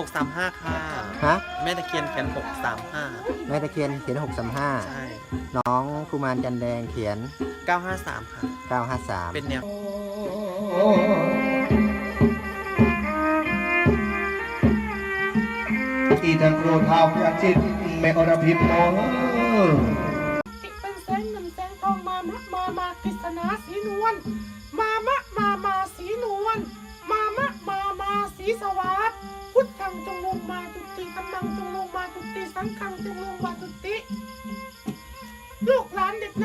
หกสามห้าค่ะ ฮะแม่ตะเคียนเขียนหกสามห้าแม่ตะเคียนเขียนหกสามห้าใช่น้องกุมารจันแดงเขียนเก้าห้าสามค่ะเก้าห้าสามเป็นแนวอีทังครูเท้าพระจิตแม่อรพิมโม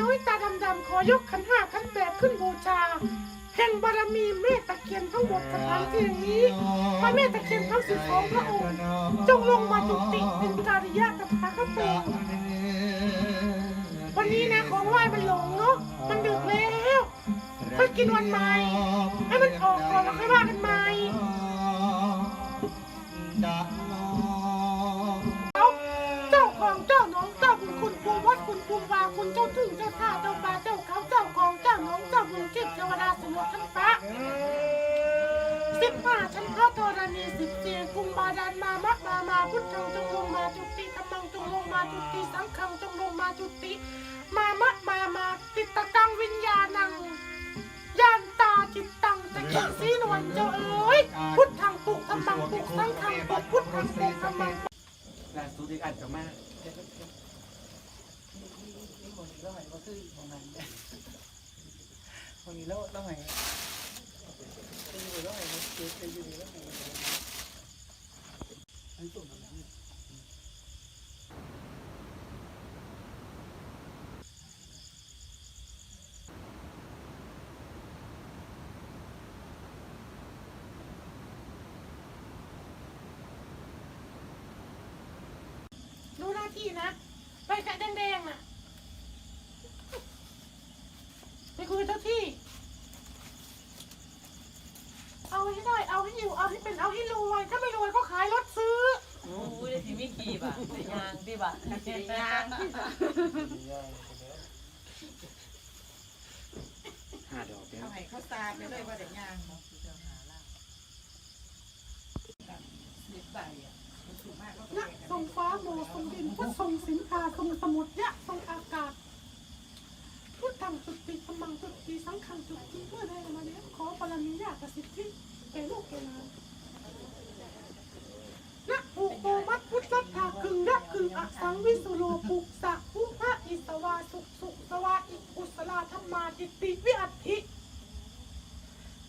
น้อยตาดำๆขอยกขันห้าขันแปดขึ้นบูชา แห่งบารมีแม่ตะเคียนทั้งหมดสถานที่แห่งนี้พระแม่ตะเคียนทั้งสิบสองพระองค์จงลงมาจุติเป็นการิยะตถาคตวันนี้นะของไหว้มันหลงเนาะมันดึกแล้วค่อยกินวันใหม่ให้มันออกก่อนแล้วค่อยว่ากันใหม่ คุณภูวาคุณเจ้าถึงเจ้าท่าเจ้าปลาเจ้าเขาเจ้าของเจ้าน้องเจ้าบุญเก็บเทวดาสมุทรทั้งฟ้าสิบห้าชั้นพระธรณีสิบเจียกุมบาดาลมามะมามาพุทธังจงลงมาจุติธรรมังจงลงมาจุติสังฆังจงลงมาจุติมามะมามาติตตังวิญญาณังยานตาจิตตังตะเคียนสีนวลเจ้าเอ๋ยพุทธังปุกธรรมังปุกสังฆังปุกพุทธังปุกธรรมังล่สุดอีก ล้วหอยก็คือของนั้นวันนี้แล้วแล้วหอยจะอยู่แล้วหอยเจ็บจะอยู่แล้วหอยอันตุ่มอะไรเนี่ยรู้หน้าที่นะ ไปกค่แดงๆน่ะไปคุยเจ้าที่ เอาให้ได้ เอาให้อยู่ เอาให้เป็นเอาให้รวย ถ้าไม่รวยก็ขายรถซื้อโอ้ยได้สิมีกี่บาทได้ยางที่บาทได้ยางห้าดอกเดียวเอาให้เขาตาไปเลยว่าได้ยางสิบใบอะมันสูงมากก็ยะทรงฟ้าโมทรงดินพุทธทรงสินคาทรงสมุทรยะทรงอากาศพุทธังจุติธรรมังจุติสังฆังจุติเพื่อได้มาเนี้ยขอบารมีญาติสิทธิแก่ลูกแก่หลาน นะภูโกมัตพุทธัตถาคึงนะคึงอสังวิสุโลปุกสะภุพระอิสวาสุสุสวาอิกุสลาธรรมาจิตติวิอัตถิ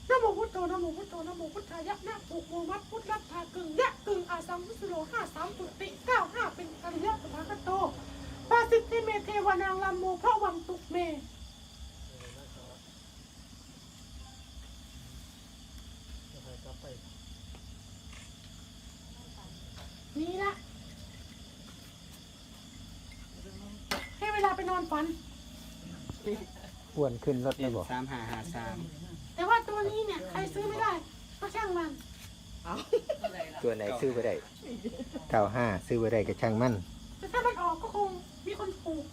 นะโมพุทโธนะโมพุทโธนะโมพุทธายะนะภูโกมัตพุทธัตถาคึงนะคึงอสังวิสุโลห้าสามจุติเก้าห้าเป็นอริยสถาคโตปาสิทธิเมเทวานางลัมโมพระวันตุกเม นี่ละให้เวลาไปนอนฝัน อ้วนขึ้นรถเลยบอกสามห้าห้าสามแต่ว่าตัวนี้เนี่ยใครซื้อไม่ได้ ก็ช่างมันตัวไหนซื้อไปได้เก้าห้าซื้อไปได้ก็ช่างมั่นแต่ถ้ามันออกก็คงมีคนถูก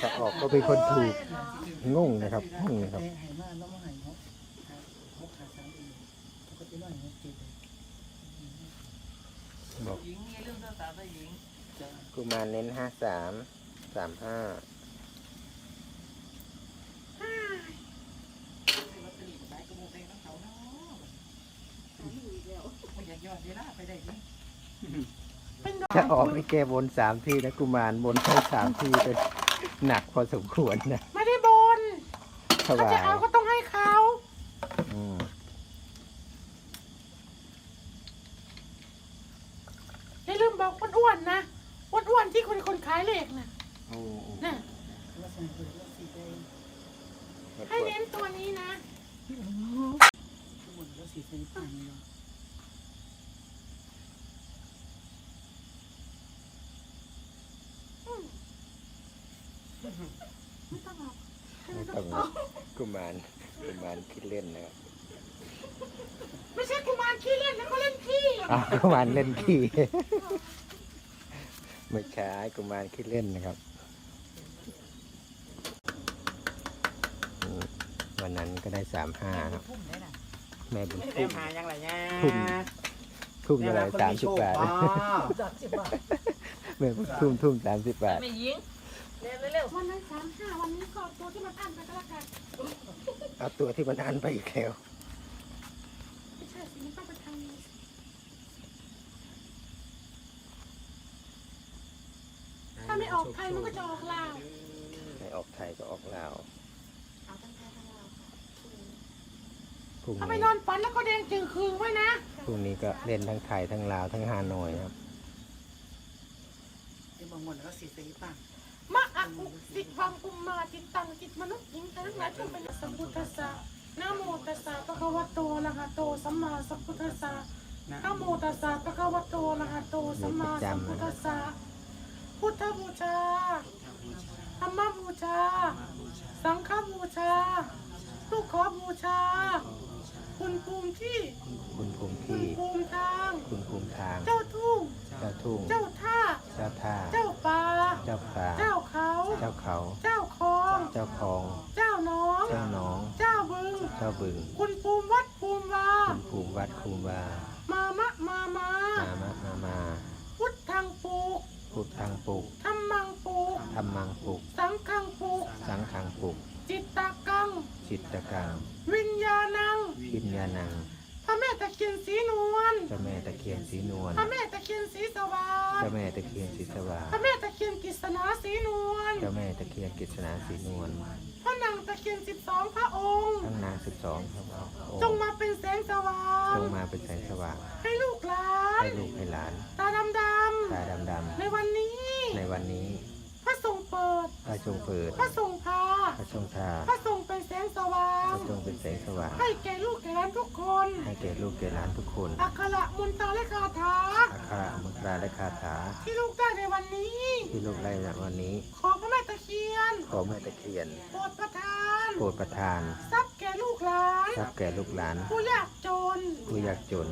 ถ้าออกก็เป็นคนถูกงงนะครับงงนะครับบอกหญิงมีเรื่องเจ้าสาวตัวหญิงกุมารเน้นห้าสาม สามห้าไม่อยากย้อนเวลาไปได้ดิเป็นดอกถ้าออกนี่แกบนสามที่นะกุมารบนแค่สามที่เป็นหนักพอสมควรนะ ไม่ได้บนถถ้าวาจะยเอาก็ต้องให้เขา อืม อย่าลืมบอกอ้วนๆนะอ้วนๆที่คนคนขายเหล็กน่ะ โอ้โอ้ น่ะให้เน้นตัวนี้นะ ไม่ต้องหรอกไม่ต้องกุมารกุมารคิดเล่นนะครับไม่ใช่กุมารขี้เล่นนะเขาเล่นขี้อ้าวกุมารเล่นขี้ ไม่ใช่กุมารคิดเล่นนะครับอืม วันนั้นก็ได้สามห้าครับพุ่มได้น่ะแม่บุญเต็ทุ่มมหายังไรเนี่ยทุ่มทุ่มเท่าไหร่สามสิบบาทจากสิบบาทแม่ทุ่มทุ่มสามสิบบาทไม่ยิงเร็วเร็ววันนั้นสามห้าวันนี้ก็เอาตัวที่มันอั้นไปก็แล้วกันเอาตัวที่มันอันไปอีกแล้วไม่ใช่สิมันต้องไปทางนี้ถ้าไม่ออกไทยมันก็จะออกลาวไม่ออกไทยก็ออกลาว รุ่งถ้าไปนี้นอนฝันแล้วก็แดงจืดคืนไว้นะ พรุ่งนี้ก็เล่นทั้งไทยทั้งลาวทั้งฮานอยครับบางวันก็สีสีป่ะมะอะอุสิวังอุมมาจิตตังจิตมนุษย์หญิงทั้งหลายจงเป็นสัมพุทธัสสะนะโมตัสสะปะคะวะโตอะระหะโตสัมมาสัมพุทธัสสะนะโมตัสสะปะคะวะโตอะระหะโตสัมมาสัมพุทธัสสะพุทธบูชาธรรมบูชา สังฆบูชาลูกขอบูชา คุณภูมิที่ คุณภูมิคุณที่ ภูมิทาง คุณภูมิทาง เจ้าทุ่ง เจ้าทุ่ง เจ้าท่า เจ้าท่า เจ้าป่า เจ้าป่า เจ้าเขา เจ้าเขา เจ้าคลอง เจ้าคลอง เจ้าน้อง เจ้าหนอง เจ้าบึง เจ้าบึง คุณภูมิวัดภูมิวา คุณภูมิวัดภูมิวามามะมามา มามะมามา พุทธังปลูก พุทธังปลุก ธรรมังปลูก ธรรมังปลุก สังฆังปลูก สังฆังปลุก จิตตะกัง จิตตกัง วิ ญญาณังวิญญาณังพระแม่ตะเคียนสีนวลเจ้าแม่ตะเคียนสีนวลพระแม่ตะเคียนสีสว่างเจ้าแม่ตะเคียนสีสว่างพระแม่ตะเคียนกิษณาสีนวลเจ้าแม่ตะเคียนกฤษณาสีนวลพระนางตะเคียนสิบสองพระองค์ทั้งนางสิบสองครับโอ้จงมาเป็นแสงสว่างจงมาเป็นแสงสว่างให้ลูกหลานให้ลูกให้หลานตาดำดตาดำำในวันนี้ๆในวันนี้ พระทรงเปิดพระจงเปิดพระทรงพาพระทรงทาพระทรงเป็นแส งสว่างพระจงเป็นแสงสว่าง ให้แก่ลูกแก่หลานทุกคน ให้แก่ลูกแก่หลานทุกคนอักขระมนตราและคาถาอัคคามุตราและคาถา ที่ลูกได้ในวันนี้ ที่ลูกได้ในวันนี้ ขอพระแม่ตะเคียน ขอแม่ตะเคียน โปรดประทาน โปรดประทานทรัพย์แก่ลูกหลาน ทรัพย์แก่ลูกหลาน ผู้ยากจนผู้ยากจน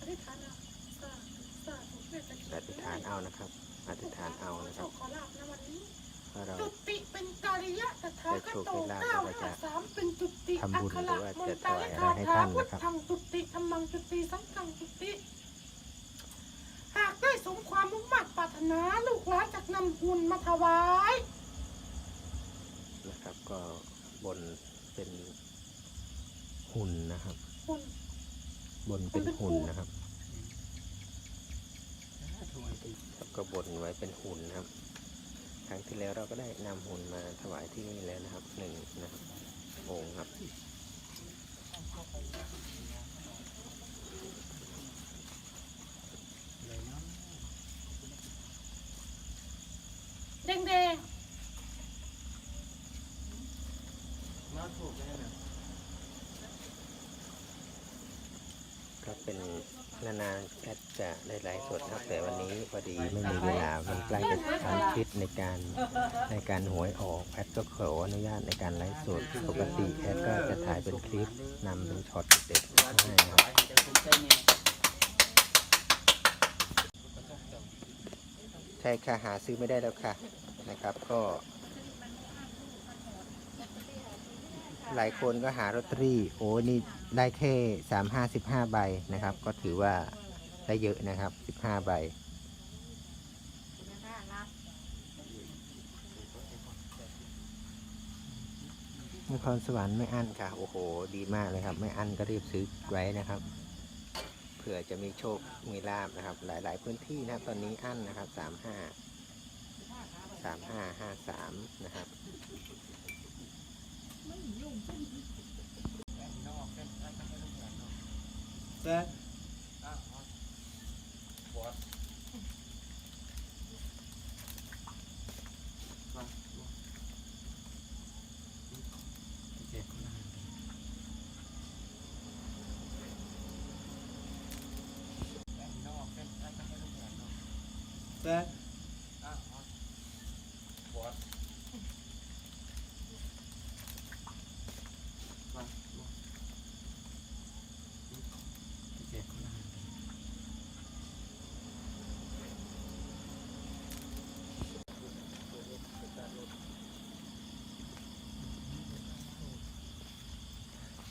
อธิษฐานเอาสาธุสาธุแม่ตะเคียอนธิษฐานเอานะครับอธิษฐานเอานะครัเจ้าบขอลาบในวันนี้ว่า เราจุติเป็นกาลิยะตถาคตโตได้โชคได้ลาภเก้าเราจะห้าสามเป็นจุติทำบุญอัคหรือว่าระมนจะตราถวายและอะไรคาให้ถาท่านพุทนะครับธังจุติธรรมังจุติสังฆังจุติหากได้สมความมุ่งมั่นปรารถนาลูกหลานจากนำหุ่นมาถวายนะครับก็บนเป็นหุ่นนะครับหุ่นบนเป็นหุ่นนะครับครับก็บนไว้เป็นหุ่นนะครับค รั้งที่แล้วเราก็ได้นำหุ่นมาถวายที่นี่แล้วนะครับหนึ่งนะครับองค์ครับแดงมาถูกได้นะก็เป็น นานๆแอดจะได้ไลฟ์สดนะครับ แต่วันนี้พอดีไม่มีเวลา มันใกล้จะทำคลิปในการในการหวยออกแอดก็ขออนุญาตในการไลฟ์สดปกติแอดก็จะถ่ายเป็นคลิปนำเป็นช็อตเด็ดๆให้นะครับใช่ค่ะหาซื้อไม่ได้แล้วค่ะนะครับก็ หลายคนก็หาลอตเตอรี่โอ้นี่ ได้แค่สามห้าสิบห้าใบนะครับ ก็ถือว่าได้เยอะนะครับสิบห้าใบ นครสวรรค์ไม่อั้นค่ะ โอ้โห ดีมากเลยครับ ไม่อั้นก็รีบซื้อไว้นะครับ เผื่อจะมีโชค มีลาบนะครับ หลาย ๆ พื้นที่นะครับตอนนี้อั้นนะครับสามห้าสามห้าห้าสามนะครับ แซ่แซ่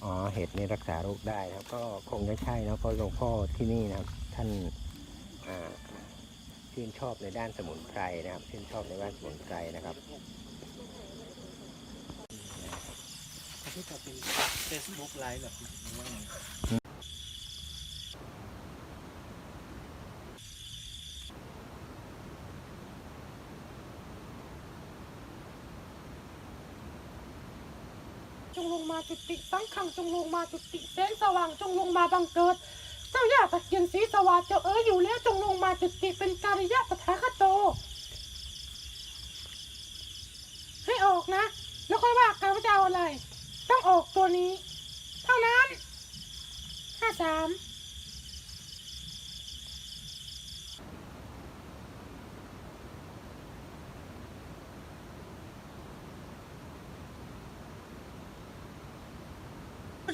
อ๋ออ๋อเห็ดนี่รักษาโรคได้นะครับก็คงจะใช่นะเพราะหลวงพ่อที่นี่นะครับ ท่านอ่าชื่นชอบในด้านสมุนไพรนะครับ ชื่นชอบในด้านสมุนไพรนะครับที่จะเป็นเฟซบุ๊กไลฟ์แบบนี้ว่าไงาจุติสังขังจงลงมาจุติแสงสว่างจงลงมาบังเกิด เจ้าย่าตะเกียนสีสว่างเจ้าเอ๋ยอยู่แล้วจงลงมาจุติเป็นจาริยะตถาคโต ให้ออกนะ แล้วค่อยว่ากันว่าจะเอาอะไร ต้องออกตัวนี้ เท่านั้นห้าสาม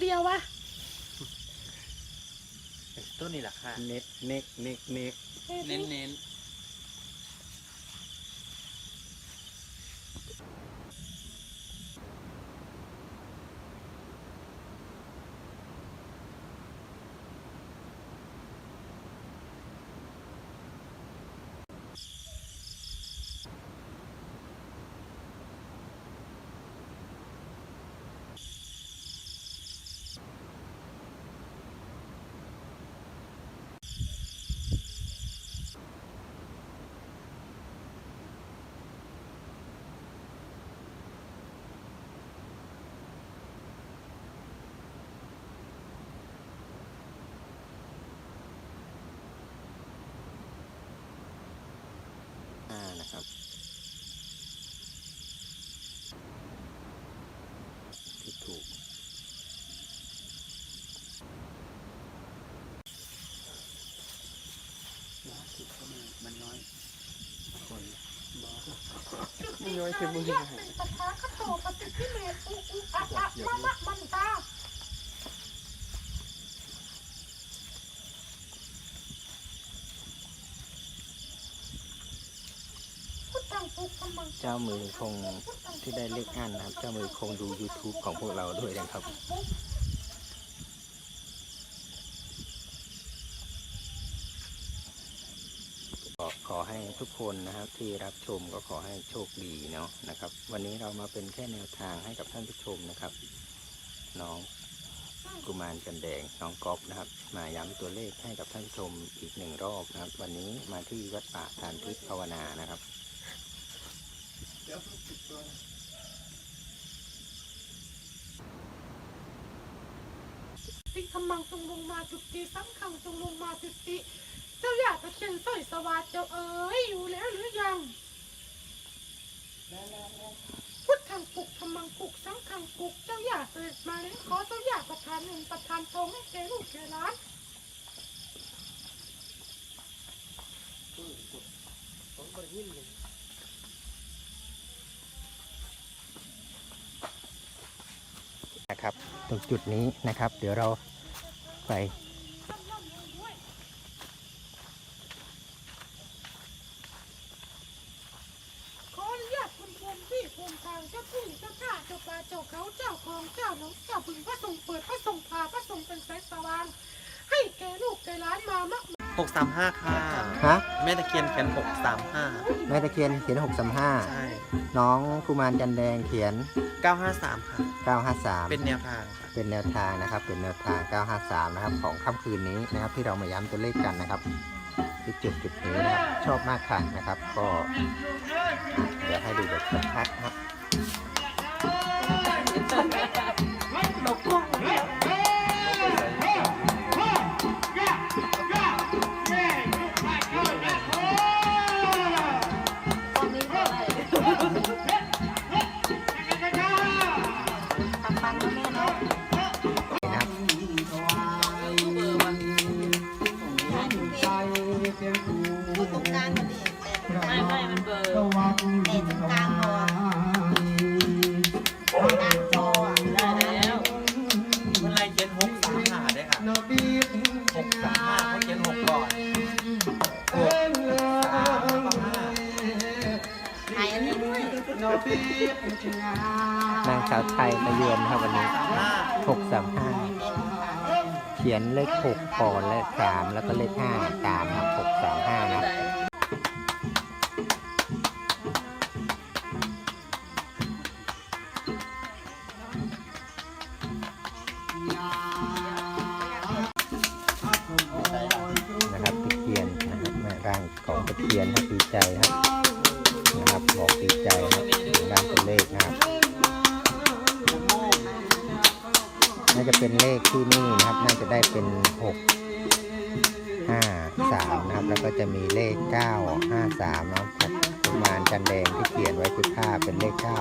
ดียววะต้นนี่แหละค่ะ เน็กเน็กเน็กเน็ก เน้นเน้นอ่ น้อยคือมือเป็นตถาคโตปฏิทิเมตุอุอะอะมะมะมันตาเจ้ามือคงที่ได้เลขอันนะครับ เจ้ามือคงดู YouTube ของพวกเราด้วยนะครับ ขอขอให้ ทุกคนนะครับที่รับชมก็ขอให้โชคดีเนาะนะครับ วันนี้เรามาเป็นแค่แนวทางให้กับท่านผู้ชมนะครับ น้องกุมารจันแดงน้องก๊อฟนะครับ มาย้ำตัวเลขให้กับท่านผู้ชมอีกหนึ่งรอบนะครับ วันนี้มาที่วัดป่าทานทิพย์ภาวนานะครับติขมังจงลงมาจุติสังขังจงลงมาจุติ เจ้าอยากตะเคียนสร้อยสวัสดิ์เจ้าเอ๋ยอยู่แล้วหรือยัง พุทธังปุกขมังปุกสังขังปุกเจ้าอยากเสด็จมาแล้วขอเจ้าอยากประทานเงินประทานทองให้แกลูกแกหลานนะครับ ตรงจุดนี้นะครับ เดี๋ยวเราไป ขออนุญาตคุณภูมิที่ภูมิทางเจ้าผู้เจ้าข้าเจ้าป่าเจ้าเขาเจ้าคลองเจ้าหนองเจ้าบึงพระทรงเปิดพระทรงพาพระทรงเป็นแสงสว่าง ให้แก ลูกแกหลานมามากหกสามห้าค่ะฮะแม่ตะเคียนเขียนหกสามห้าแม่ตะเคียนเขียน ใช่635 น้องกุมารจันแดงเขียน เก้าห้าสามค่ะ 953 เป็นแนวทางค่ะ เป็นแนวทางนะครับ เป็นแนวทาง 953 นะครับ ของค่ำคืนนี้นะครับ ที่เรามาย้ำตัวเลขกันนะครับที่จุดจุดนี้นะครับ ชอบมากค่ะนะครับ ก็ เดี๋ยวให้ดูแบบชัดๆนะครับ เยือนครับวันนี้สามห้า635ขียนเลขหกก่อนเลขสามแล้วก็เลขห้าตามครับหกสามห้านะครับนะครับตะเคียนนะครับแม่ร่างของตะเคียนครับดีใจครับนะครับบอกดีใจครับด้านตัวเลขนะครับ จะเป็นเลขที่นี่นะครับ น่าจะได้เป็นหกห้าสามนะครับ แล้วก็จะมีเลขเก้าห้าสามนะครับประมาณจันแดงที่เขียนไว้ที่ผ้าเป็นเลขเก้า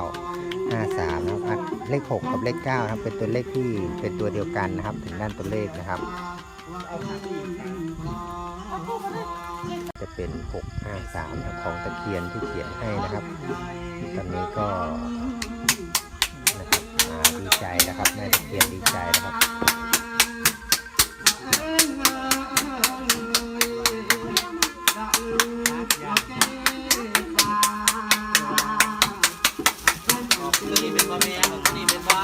ห้าสามนะครับเลขหกกับเลขเก้านะครับ เป็นตัวเลขที่เป็นตัวเดียวกันนะครับ ถึงด้านตัวเลขนะครับ จะเป็น 653นะครับของตะเคียนที่เขียนให้นะครับ ตอนนี้ก็ ดีใจนะครับแม่ตะเคียนดีใจนะครับตัวนี้เป็นบ่แม่ตัวนี้เป็นบ่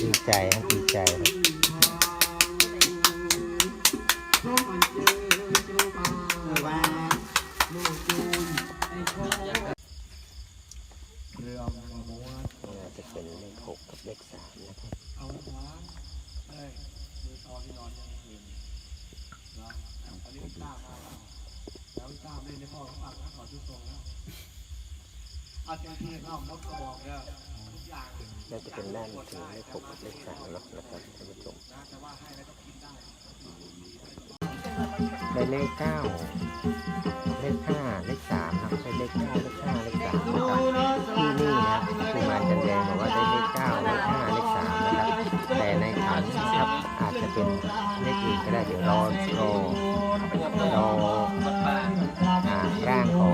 ดีใจครับดีใจครับเรือม้ว จะเป็นเลข6กับเลข3นะครับเอาหัวเอ้ยมือตอนที่นอนยังเห็นนะอันนี้กล้ามาแล้วกล้าเล่นในพ่อเขาปากขอชุดทรงแล้วอาจารย์ที่เข้ามดกระบอกเนี่ยทุกอย่างน่าจะเป็นด้านถึงเลข6กับเลข3เนาะนะครับท่านผู้ชมแต่ว่าให้แล้วก็กินได้ เลข9เลข5เลข3ครับได้เลข9เลข5เลข3นะครับที่นี่นะครับกุมารจันแดงบอกว่าได้เลขเก้าเลขห้าเลขสามนะครับแต่ในขันนะครับอาจจะเป็นเลขอื่นก็ได้เดี๋ยวรอรอรออ่ร่างของ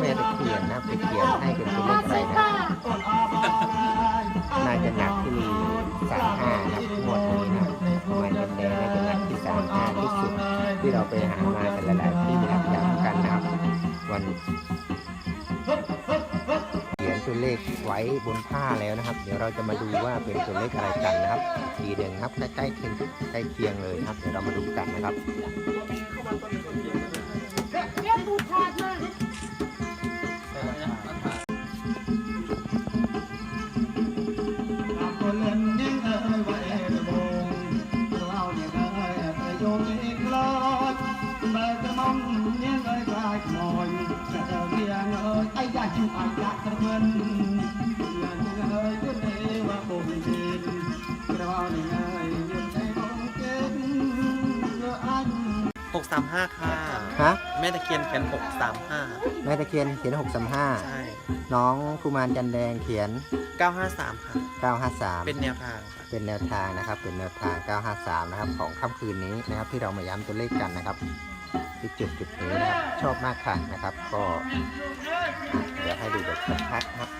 แม่ตะเคียนนะครับตะเคียนให้เป็นตัวเลขอะไรนะน่าจะหนักที่ส ที่เราไปหามาแต่หลายๆที่นะครับย้ำกันนะครับ วันเขียนตัวเลขไว้บนผ้าแล้วนะครับ เดี๋ยวเราจะมาดูว่าเป็นตัวเลขอะไรกันนะครับทีเดียวครับใกล้ๆเคียงใกล้เคียงเลยครับ เดี๋ยวเรามาดูกันนะครับามห้าค่ะฮะแม่ตะเคียนเขียนหกสามห้าแม่ตะเคียนเขียน6 ใช่น้องกุมารจันแดงเขียน เก้าห้าสามค่ะ 953 เป็นแนวทางเป็นแนวทางนะครับ เป็นแนวทาง 953 นะครับ ของค่ำคืนนี้นะครับ ที่เรามาย้ำตัวเลขกันนะครับที่จุดจุดนี้นะครับ ชอบมากค่ะนะครับ ก็เดี๋ยวให้ดูแบบชัดๆนะครับ